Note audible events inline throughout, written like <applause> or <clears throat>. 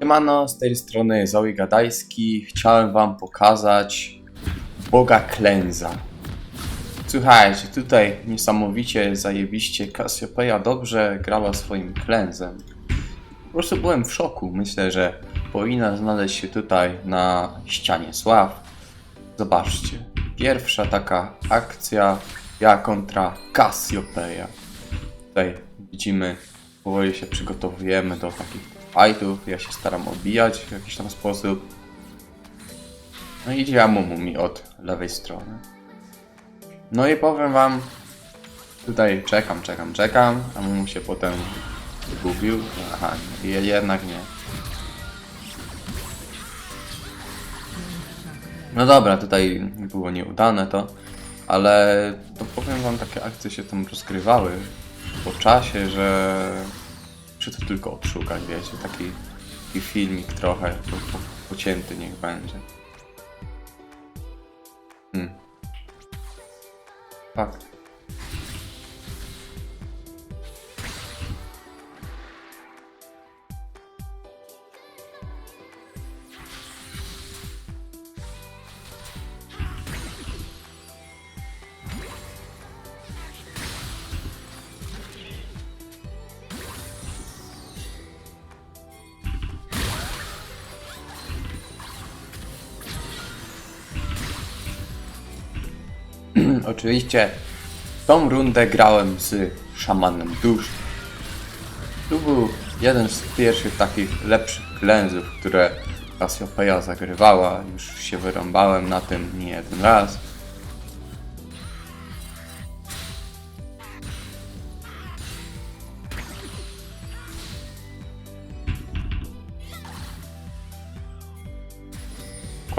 Siemano, z tej strony Zoe Gadajski. Chciałem wam pokazać Boga Klęza. Słuchajcie, tutaj niesamowicie, zajebiście Cassiopeia dobrze grała swoim klęzem. Po prostu byłem w szoku. Myślę, że powinna znaleźć się tutaj na ścianie sław. Zobaczcie, pierwsza taka akcja ja kontra Cassiopeia. Tutaj widzimy, powoli się przygotowujemy do takich fightów. Ja się staram obijać w jakiś tam sposób. No i idzie Amumu mi od lewej strony. No i powiem wam, tutaj czekam, czekam, czekam, a Mumu się potem zgubił. Aha, jednak nie. No dobra, tutaj było nieudane to, ale to powiem wam, takie akcje się tam rozgrywały po czasie, że czy to tylko odszukać, wiecie, taki, taki filmik trochę po, po, pocięty niech będzie. Hmm. Fakt. Oczywiście tą rundę grałem z szamanem dusz. Tu był jeden z pierwszych takich lepszych klęzów, które Cassiopeia zagrywała. Już się wyrąbałem na tym nie jeden raz.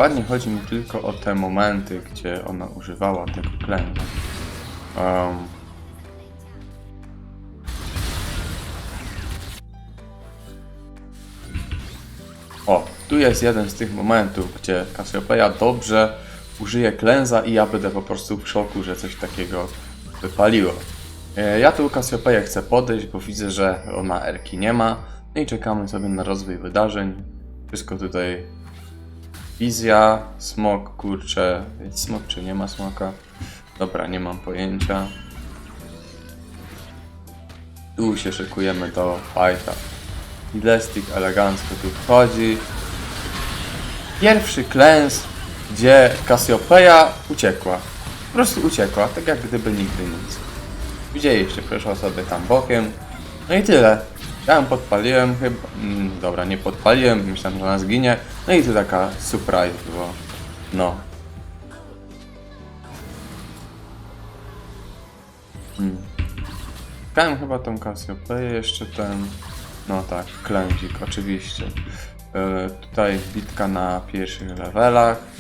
Dokładnie chodzi mi tylko o te momenty, gdzie ona używała tego klęzu. Um, o, tu jest jeden z tych momentów, gdzie Cassiopeia dobrze użyje klęza i ja będę po prostu w szoku, że coś takiego wypaliło. E, Ja tu Cassiopeię chcę podejść, bo widzę, że ona Erki nie ma. No i czekamy sobie na rozwój wydarzeń. Wszystko tutaj Wizja, smok, kurczę. Jest smok czy nie ma smoka? Dobra, nie mam pojęcia. Tu się szykujemy do fighta. Ilestik elegancko tu wchodzi. Pierwszy klęs, gdzie Cassiopeia uciekła. Po prostu uciekła, tak jak gdyby nigdy nic. Widzieliście, przeszła sobie tam bokiem. No i tyle. Ją podpaliłem chyba. Mm, dobra, nie podpaliłem, myślałem, że ona zginie. No i tu taka surprise było. No. Hmm. Chyba tą Cassiopeię, jeszcze ten. No tak, klędzik, oczywiście. E, tutaj bitka na pierwszych levelach.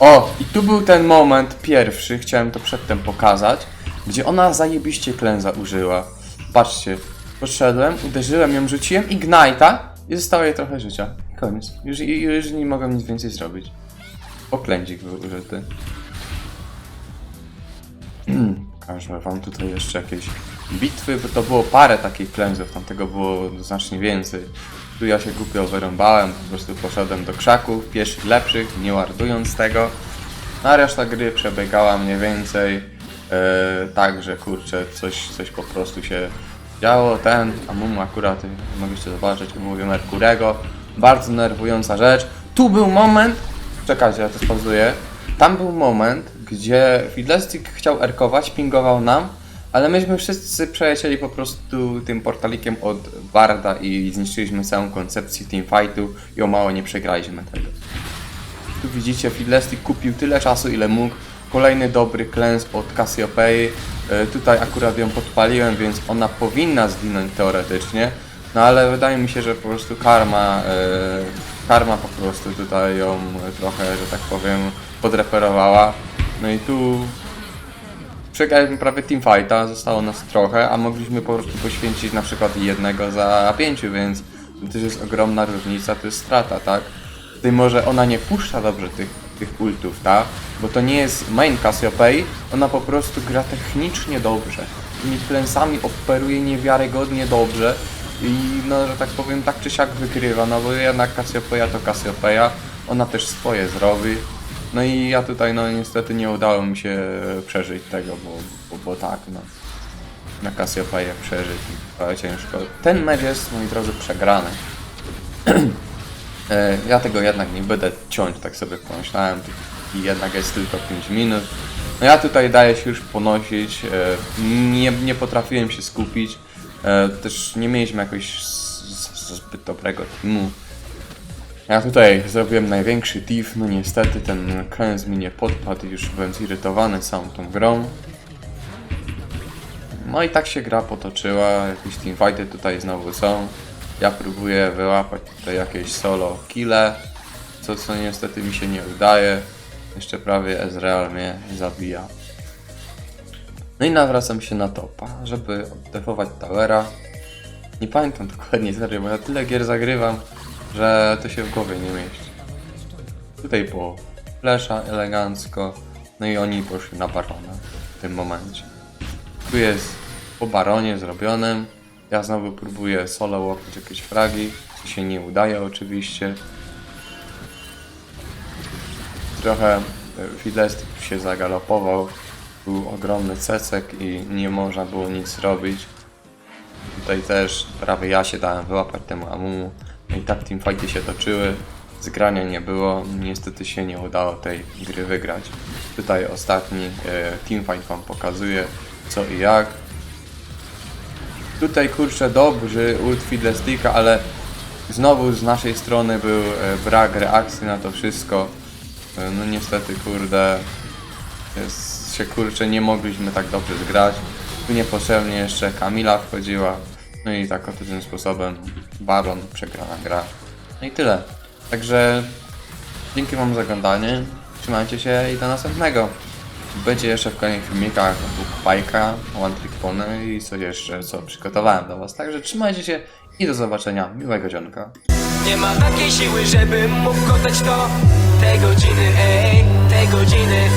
O, i tu był ten moment pierwszy, chciałem to przedtem pokazać, gdzie ona zajebiście klęza użyła. Patrzcie, podszedłem, uderzyłem ją, rzuciłem Ignite'a i zostało jej trochę życia. Koniec. Już, już nie mogłem nic więcej zrobić. O, klędzik był użyty. Pokażę wam tutaj jeszcze jakieś bitwy, bo to było parę takich klęzów, tam tego było znacznie więcej. Tu ja się głupio wyrąbałem, po prostu poszedłem do krzaków, pierwszych lepszych, nie wardując tego. Na reszta gry przebiegała mniej więcej e, tak, że kurczę, coś, coś po prostu się działo. Ten, a mu akurat, mogliście zobaczyć, mówię Merkurego, bardzo nerwująca rzecz. Tu był moment, czekajcie, ja to spauzuję. Tam był moment, gdzie Fiddlestick chciał erkować, pingował nam, ale myśmy wszyscy przelecieli po prostu tym portalikiem od Barda i zniszczyliśmy całą koncepcję teamfightu i o mało nie przegraliśmy tego. Tu widzicie, Fiddlestick kupił tyle czasu, ile mógł. Kolejny dobry klęs od Cassiopei. E, Tutaj akurat ją podpaliłem, więc ona powinna zginąć teoretycznie. No ale wydaje mi się, że po prostu karma, e, karma po prostu tutaj ją trochę, że tak powiem, podreperowała. No i tu przegraliśmy prawie teamfighta, zostało nas trochę, a mogliśmy po prostu poświęcić na przykład jednego za pięciu, więc to jest ogromna różnica, to jest strata, tak? Tutaj może ona nie puszcza dobrze tych, tych ultów, tak? Bo to nie jest main Cassiopei, ona po prostu gra technicznie dobrze. tymi klęsami operuje niewiarygodnie dobrze i no, że tak powiem, tak czy siak wygrywa, no bo jednak Cassiopeia to Cassiopeia, ona też swoje zrobi. No i ja tutaj, no niestety nie udało mi się przeżyć tego, bo, bo, bo tak, no. Na Cassiopeię przeżyć, trochę ciężko. Ten mecz jest, moi drodzy, przegrany. <clears throat> E, Ja tego jednak nie będę ciąć, tak sobie pomyślałem. I jednak jest tylko 5 minut. No ja tutaj daję się już ponosić. e, Nie, nie potrafiłem się skupić. e, Też nie mieliśmy jakoś zbyt dobrego teamu. Ja tutaj zrobiłem największy div, no niestety ten klęs mi nie podpadł już byłem zirytowany całą tą grą. No i tak się gra potoczyła, jakieś teamfighty tutaj znowu są. Ja próbuję wyłapać tutaj jakieś solo kille, co, co niestety mi się nie udaje. Jeszcze prawie Ezreal mnie zabija. No i nawracam się na topa, żeby oddefować towera. Nie pamiętam dokładnie serio, bo ja tyle gier zagrywam, że to się w głowie nie mieści. Tutaj było flesza elegancko, no i oni poszli na barona w tym momencie. Tu jest po baronie zrobionym. Ja znowu próbuję solo łapać jakieś fragi, co się nie udaje oczywiście. Trochę e, Fiddlestick się zagalopował. Był ogromny cecek i nie można było nic robić. Tutaj też prawie ja się dałem wyłapać temu Amumu. I tak teamfighty się toczyły. Zgrania nie było. Niestety się nie udało tej gry wygrać. Tutaj ostatni e, teamfight wam pokazuje co i jak. Tutaj kurczę dobrzy ult Fiddlesticka, ale znowu z naszej strony był e, brak reakcji na to wszystko. E, No niestety kurde jest, się kurczę nie mogliśmy tak dobrze zgrać. Tu niepotrzebnie jeszcze Kamila wchodziła. No i tak oto tym sposobem Baron przegrana gra. No i tyle. Także dzięki wam za oglądanie. Trzymajcie się i do następnego. Będzie jeszcze w kolejnych filmikach Bajka, One Trick Pony i coś jeszcze, co przygotowałem dla was. Także trzymajcie się i do zobaczenia. Miłego dzionka. Nie ma takiej siły, żebym mógł kochać to Te godziny, ej, te godziny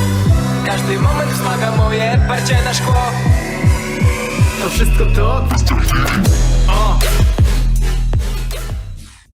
Każdy moment wzmaga moje parcie na szkło To wszystko to? O,